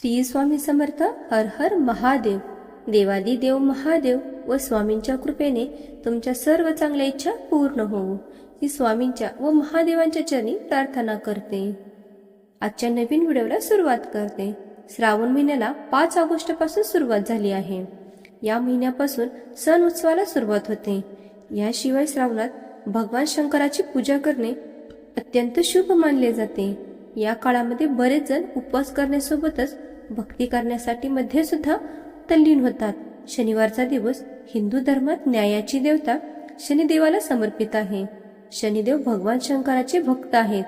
श्री स्वामी समर्थ हर हर महादेव. देवादी देव महादेव व स्वामींच्या कृपेने तुमच्या सर्व चांगल्या इच्छा पूर्ण होऊ. ही स्वामींच्या व महादेवांच्या चरणी प्रार्थना करते. आजच्या नवीन व्हिडिओला सुरुवात करते. श्रावण महिन्याला पाच ऑगस्टपासून सुरुवात झाली आहे. या महिन्यापासून सण उत्सवाला सुरुवात होते. याशिवाय श्रावणात भगवान शंकराची पूजा करणे अत्यंत शुभ मानले जाते. या काळामध्ये बरेच जण उपवास करण्यासोबतच भक्ती करण्यासाठी मध्ये सुद्धा तल्लीन होतात. शनिवारचा दिवस हिंदू धर्मात न्यायाची देवता शनिदेवाला समर्पित आहे. शनिदेव भगवान शंकराचे भक्त आहेत.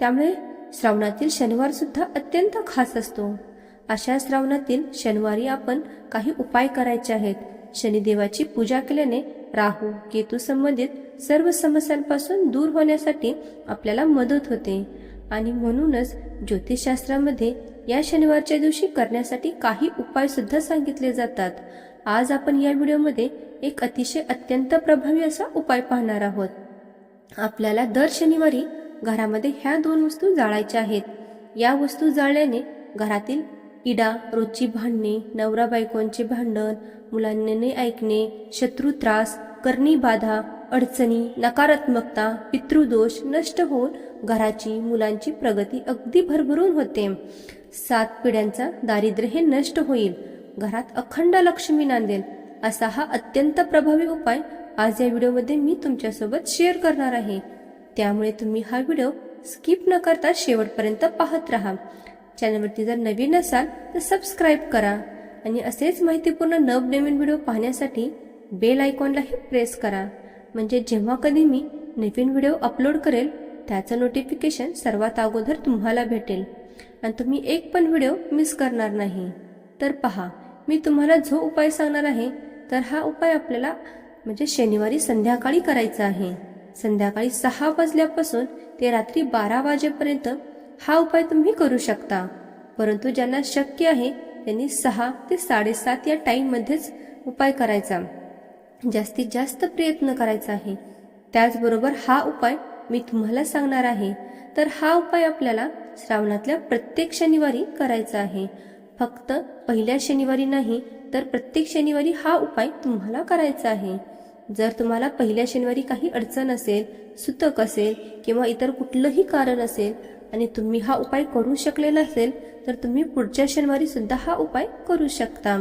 त्यामुळे श्रावणातील शनिवार सुद्धा अत्यंत खास असतो. अशा श्रावणातील शनिवारी आपण काही उपाय करायचे आहेत. शनिदेवाची पूजा केल्याने राहू केतू संबंधित सर्व समस्यांपासून दूर होण्यासाठी आपल्याला मदत होते. आणि म्हणूनच ज्योतिषशास्त्रामध्ये या शनिवारच्या दिवशी करण्यासाठी काही उपाय सुद्धा सांगितले जातात. आज आपण या व्हिडिओमध्ये एक अतिशय अत्यंत प्रभावी असा उपाय पाहणार आहोत. आपल्याला दर शनिवारी घरामध्ये ह्या दोन वस्तू जाळायच्या आहेत. या वस्तू जाळल्याने घरातील इडा रोजची भांडणे नवरा बायकोंचे भांडण मुलांनी ऐकणे शत्रू त्रास करणी बाधा अडचणी नकारात्मकता पितृदोष नष्ट होऊन घराची मुलांची प्रगती अगदी भरभरून होते. सात पिढ्यांचा दारिद्र्य हे नष्ट होईल. घरात अखंड लक्ष्मी नांदेल असा हा अत्यंत प्रभावी उपाय आज या व्हिडिओमध्ये मी तुमच्यासोबत शेअर करणार आहे. त्यामुळे तुम्ही हा व्हिडिओ स्किप न करता शेवटपर्यंत पाहत राहा. चॅनलवरती जर नवीन असाल तर सबस्क्राईब करा आणि असेच माहितीपूर्ण नवनवीन व्हिडिओ पाहण्यासाठी बेल आयकॉनलाही प्रेस करा. म्हणजे जेव्हा कधी मी नवीन व्हिडिओ अपलोड करेल त्याचं नोटिफिकेशन सर्वात अगोदर तुम्हाला भेटेल. आणि तुम्ही एक पण व्हिडिओ मिस करणार नाही. तर पहा मी तुम्हाला जो उपाय सांगणार आहे तर हा उपाय आपल्याला म्हणजे शनिवारी संध्याकाळी करायचा आहे. संध्याकाळी सहा वाजल्यापासून ते रात्री बारा वाजेपर्यंत हा उपाय तुम्ही करू शकता. परंतु ज्यांना शक्य आहे त्यांनी सहा ते साडेसात या टाईममध्येच उपाय करायचा. जास्तीत जास्त प्रयत्न करायचा आहे. त्याचबरोबर हा उपाय मी तुम्हाला सांगणार आहे. तर हा उपाय आपल्याला श्रावणातल्या प्रत्येक शनिवारी करायचा आहे. फक्त पहिल्या शनिवारी नाही तर प्रत्येक शनिवारी हा उपाय तुम्हाला करायचा आहे. जर तुम्हाला पहिल्या शनिवारी काही अडचण असेल सुतक असेल किंवा इतर कुठलंही कारण असेल आणि तुम्ही हा उपाय करू शकले नसेल तर तुम्ही पुढच्या शनिवारी सुद्धा हा उपाय करू शकता.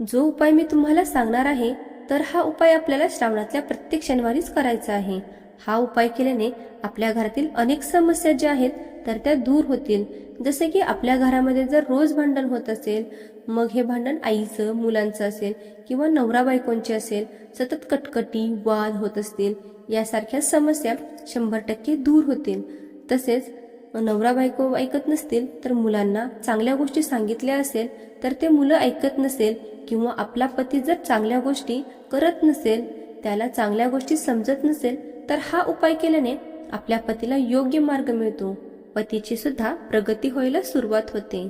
जो उपाय मी तुम्हाला सांगणार आहे तर हा उपाय आपल्याला श्रावणातल्या प्रत्येक शनिवारीच करायचा आहे. हा उपाय केल्याने आपल्या घरातील अनेक समस्या ज्या आहेत तर त्या दूर होतील. जसे की आपल्या घरामध्ये जर रोज भांडण होत असेल मग हे भांडण आईचं मुलांचं असेल किंवा नवरा बायकोंचे असेल सतत कटकटी वाद होत असतील यासारख्या समस्या शंभर टक्के दूर होतील. तसेच नवरा बायको ऐकत नसतील तर मुलांना चांगल्या गोष्टी सांगितल्या असेल तर ते मुलं ऐकत नसेल किंवा आपला पती जर चांगल्या गोष्टी करत नसेल त्याला चांगल्या गोष्टी समजत नसेल तर हा उपाय केल्याने आपल्या पतीला योग्य मार्ग मिळतो. पतीची सुद्धा प्रगती व्हायला सुरुवात होते.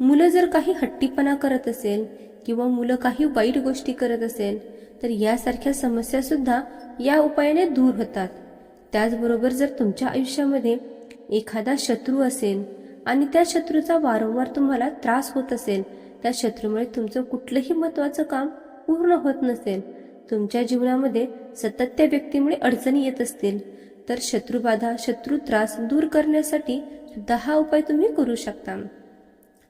मुलं जर काही हट्टीपणा करत असेल किंवा मुलं काही वाईट गोष्टी करत असेल तर यासारख्या समस्या सुद्धा या उपायाने दूर होतात. त्याचबरोबर जर तुमच्या आयुष्यामध्ये एखादा शत्रू असेल आणि त्या शत्रूचा वारंवार तुम्हाला त्रास होत असेल त्या शत्रूमुळे तुमचं कुठलंही महत्वाचं काम पूर्ण होत नसेल तुमच्या जीवनामध्ये सतत त्या व्यक्तीमुळे अडचणी येत असतील तर शत्रुबाधा शत्रू त्रास दूर करण्यासाठी सुद्धा हा उपाय तुम्ही करू शकता.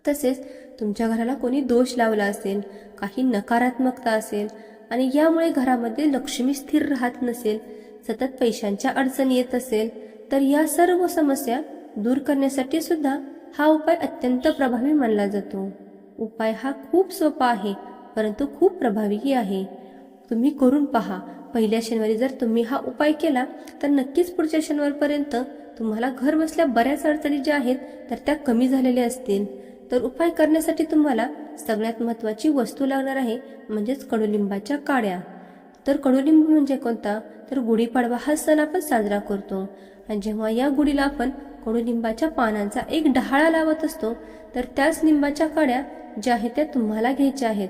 तसेच तुमच्या घराला कोणी दोष लावला असेल काही नकारात्मकता असेल आणि यामुळे घरामध्ये लक्ष्मी स्थिर राहत नसेल सतत पैशांच्या अडचणी येत असेल तर या सर्व समस्या दूर करण्यासाठी सुद्धा हा उपाय अत्यंत प्रभावी मानला जातो. उपाय हा खूप सोपा आहे परंतु खूप प्रभावीही आहे. तुम्ही करून पहा. पहिल्या शनिवारी जर तुम्ही हा उपाय केला तर नक्कीच पुढच्या शनिवारपर्यंत तुम्हाला घर बसल्या बऱ्याच अडचणी ज्या आहेत तर त्या कमी झालेल्या असतील. तर उपाय करण्यासाठी तुम्हाला सगळ्यात महत्त्वाची वस्तू लागणार आहे म्हणजेच कडुलिंबाच्या काड्या. तर कडुलिंब म्हणजे कोणता? तर गुढीपाडवा हा सण आपण साजरा करतो. आणि जेव्हा या गुढीला आपण कडुलिंबाच्या पानांचा एक डहाळा लावत असतो तर त्याच लिंबाच्या काड्या ज्या आहेत त्या तुम्हाला घ्यायच्या आहेत.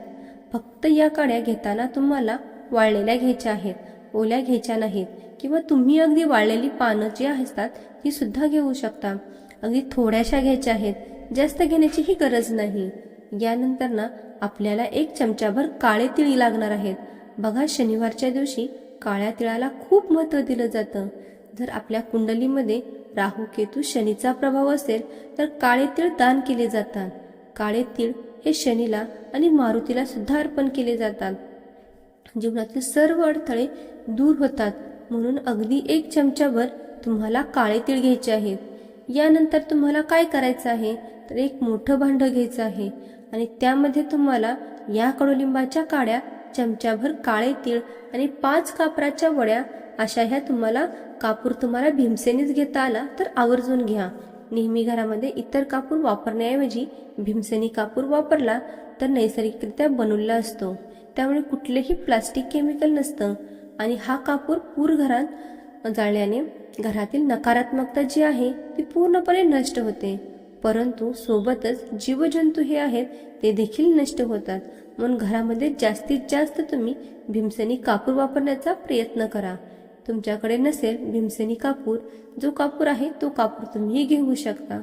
फक्त या काड्या घेताना तुम्हाला वाळलेल्या घ्यायच्या आहेत ओल्या घ्यायच्या नाहीत किंवा तुम्ही अगदी वाळलेली पानं जी असतात ती सुद्धा घेऊ शकता. अगदी थोड्याशा घ्यायच्या आहेत जास्त घेण्याचीही गरज नाही. यानंतर ना आपल्याला एक चमचाभर काळे तिळी लागणार आहेत. बघा शनिवारच्या दिवशी काळ्या तिळाला खूप महत्त्व दिलं जातं. जर आपल्या कुंडलीमध्ये राहू केतू शनीचा प्रभाव असेल तर काळे तीळ दान केले जातात. काळे तीळ हे शनीला आणि मारुतीला सुद्धा अर्पण केले जातात. जीवनातील सर्व अडथळे दूर होतात म्हणून अगदी एक चमच्यावर तुम्हाला काळे तीळ घ्यायचे आहेत. यानंतर तुम्हाला काय करायचं आहे? तर एक मोठं भांडं घ्यायचं आहे आणि त्यामध्ये तुम्हाला या कडुलिंबाच्या काड्या चमच्याभर काळे तीळ आणि पाच कापराच्या वड्या अशा ह्या तुम्हाला कापूर तुम्हाला भीमसेनीच घेता आला तर आवर्जून घ्या. नेहमी घरामध्ये इतर कापूर वापरण्याऐवजी भीमसेनी कापूर वापरला तर नैसर्गिकरित्या बनवलेला असतो. त्यामुळे कुठलेही प्लास्टिक केमिकल नसतं आणि हा कापूर पूर घरात जाळल्याने घरातील नकारात्मकता जी आहे ती पूर्णपणे नष्ट होते. परंतु सोबतच जीवजंतू हे आहेत ते देखील नष्ट होतात. म्हणून घरामध्ये जास्तीत जास्त तुम्ही भीमसेनी कापूर वापरण्याचा प्रयत्न करा. तुमच्याकडे नसेल भीमसेनी कापूर. जो कापूर आहे तो कापूर तुम्ही घेऊ शकता.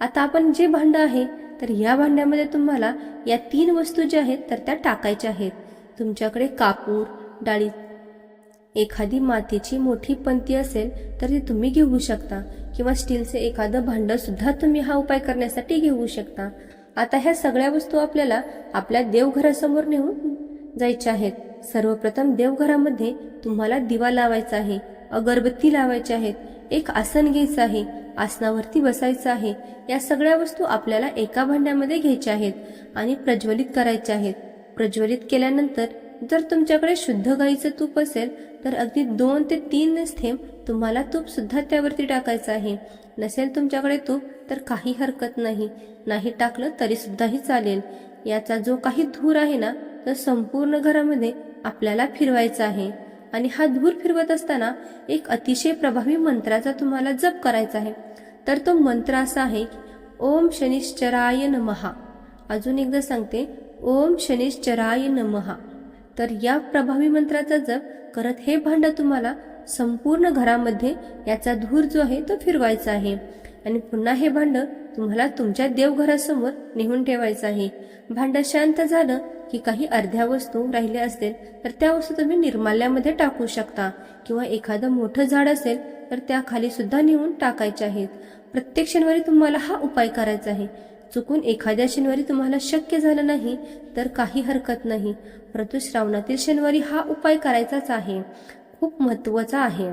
आता आपण जे भांडं आहे तर या भांड्यामध्ये तुम्हाला या तीन वस्तू ज्या आहेत तर त्या टाकायच्या आहेत. तुमच्याकडे कापूर डाळी एखादी मातीची मोठी पंती असेल तर ती तुम्ही घेऊ शकता. किंवा स्टीलचे एखादं भांडं सुद्धा तुम्ही हा उपाय करण्यासाठी घेऊ शकता. आता ह्या सगळ्या वस्तू आपल्याला आपल्या देवघरासमोर नेऊन जायच्या आहेत. सर्वप्रथम देवघरामध्ये तुम्हाला दिवा लावायचा आहे अगरबत्ती लावायची आहेत एक आसन घ्यायचं आहे आसनावरती बसायचं आहे या सगळ्या वस्तू आपल्याला एका भांड्यामध्ये घ्यायच्या आहेत आणि प्रज्वलित करायच्या आहेत. प्रज्वलित केल्यानंतर जर तुमच्याकडे शुद्ध गाईचं तूप असेल तर अगदी दोन ते तीन थेंब तुम्हाला तूप सुद्धा त्यावरती टाकायचं आहे. नसेल तुमच्याकडे तूप तर काही हरकत नाही. नाही टाकलं तरी सुद्धाही चालेल. याचा जो काही धूर आहे ना तर संपूर्ण घरामध्ये आपल्याला फिरवायचा आहे. आणि हा धूर फिरवत असताना एक अतिशय प्रभावी मंत्राचा तुम्हाला जप करायचा आहे. तर तो मंत्र असा आहे ओम शनिश्चराय नमहा अजून एकदा सांगते ओम शनिश्चराय नमहा तर या प्रभावी मंत्राचा जप करत हे भांड तुम्हाला संपूर्ण घरामध्ये याचा धूर जो आहे तो फिरवायचा आहे. आणि पुन्हा हे भांड तुम्हाला तुमच्या देवघरासमोर नेहून ठेवायचं आहे. भांडं शांत झालं की काही अर्ध्या वस्तू राहिल्या असतील तर त्या वस्तू तुम्ही निर्माल्यामध्ये टाकू शकता. किंवा एखादं मोठं झाड असेल तर त्या खाली सुद्धा नेऊन टाकायचे आहेत. प्रत्येक शनिवारी तुम्हाला हा उपाय करायचा आहे. चुकून एखाद्या शनिवारी तुम्हाला शक्य झालं नाही तर काही हरकत नाही. परंतु श्रावणातील शनिवारी हा उपाय करायचाच आहे. खूप महत्त्वाचा आहे.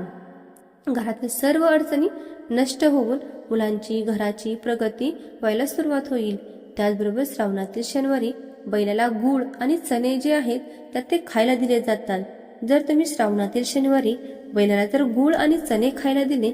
घरातील सर्व अडचणी नष्ट होऊन मुलांची घराची प्रगती व्हायला सुरुवात होईल. त्याचबरोबर श्रावणातील शनिवारी बैलाला गूळ आणि चणे जे आहेत तर ते खायला दिले जातात. जर तुम्ही श्रावणातील शनिवारी बैलाला जर गूळ आणि चणे खायला दिले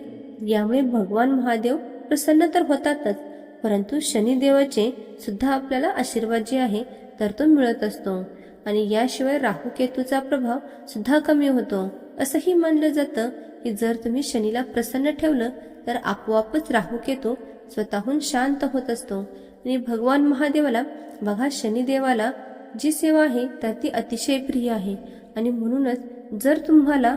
यामुळे भगवान महादेव प्रसन्न तर होतातच परंतु शनिदेवाचे सुद्धा आपल्याला आशीर्वाद जे आहे तर तो मिळत असतो. आणि याशिवाय राहू केतूचा प्रभाव सुद्धा कमी होतो असंही मानलं जातं की जर तुम्ही शनीला प्रसन्न ठेवलं तर आपोआपच राहू केतो स्वतःहून शांत होत असतो. आणि भगवान महादेवाला बघा शनिदेवाला जी सेवा आहे तर ती अतिशय प्रिय आहे. आणि म्हणूनच जर तुम्हाला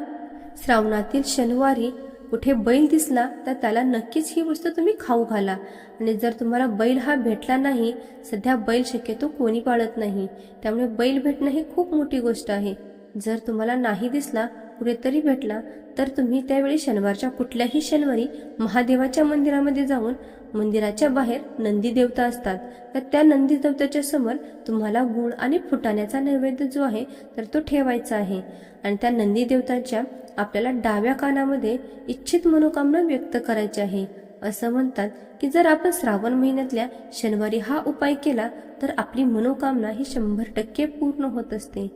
श्रावणातील शनिवारी कुठे बैल दिसला तर त्याला नक्कीच ही वस्तू तुम्ही खाऊ घाला. आणि जर तुम्हाला बैल हा भेटला नाही सध्या बैल शक्यतो कोणी पाळत नाही. त्यामुळे बैल भेटणं ही खूप मोठी गोष्ट आहे. जर तुम्हाला नाही दिसला कुठेतरी भेटला तर तुम्ही त्यावेळी शनिवारच्या कुठल्याही शनिवारी महादेवाच्या मंदिरामध्ये जाऊन मंदिराच्या बाहेर नंदी देवता असतात. तर त्या नंदी देवताच्या समोर तुम्हाला गुळ आणि फुटाण्याचा नैवेद्य जो आहे तर तो ठेवायचा आहे. आणि त्या नंदी देवताच्या आपल्याला डाव्या कानामध्ये इच्छित मनोकामना व्यक्त करायची आहे. असं म्हणतात की जर आपण श्रावण महिन्यातल्या शनिवारी हा उपाय केला तर आपली मनोकामना ही शंभर टक्के पूर्ण होत असते.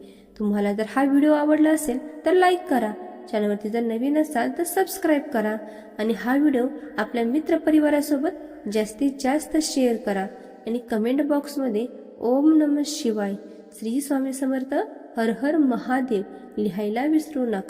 तुम्हाला जर हा व्हिडिओ आवडला असेल तर लाईक करा. चॅनलवरती जर नवीन असाल तर सबस्क्राईब करा. आणि हा व्हिडिओ आपल्या मित्रपरिवारासोबत जास्तीत जास्त शेअर करा. आणि कमेंट बॉक्समध्ये ओम नम शिवाय श्री स्वामी समर्थ हर हर महादेव लिहायला विसरू नका.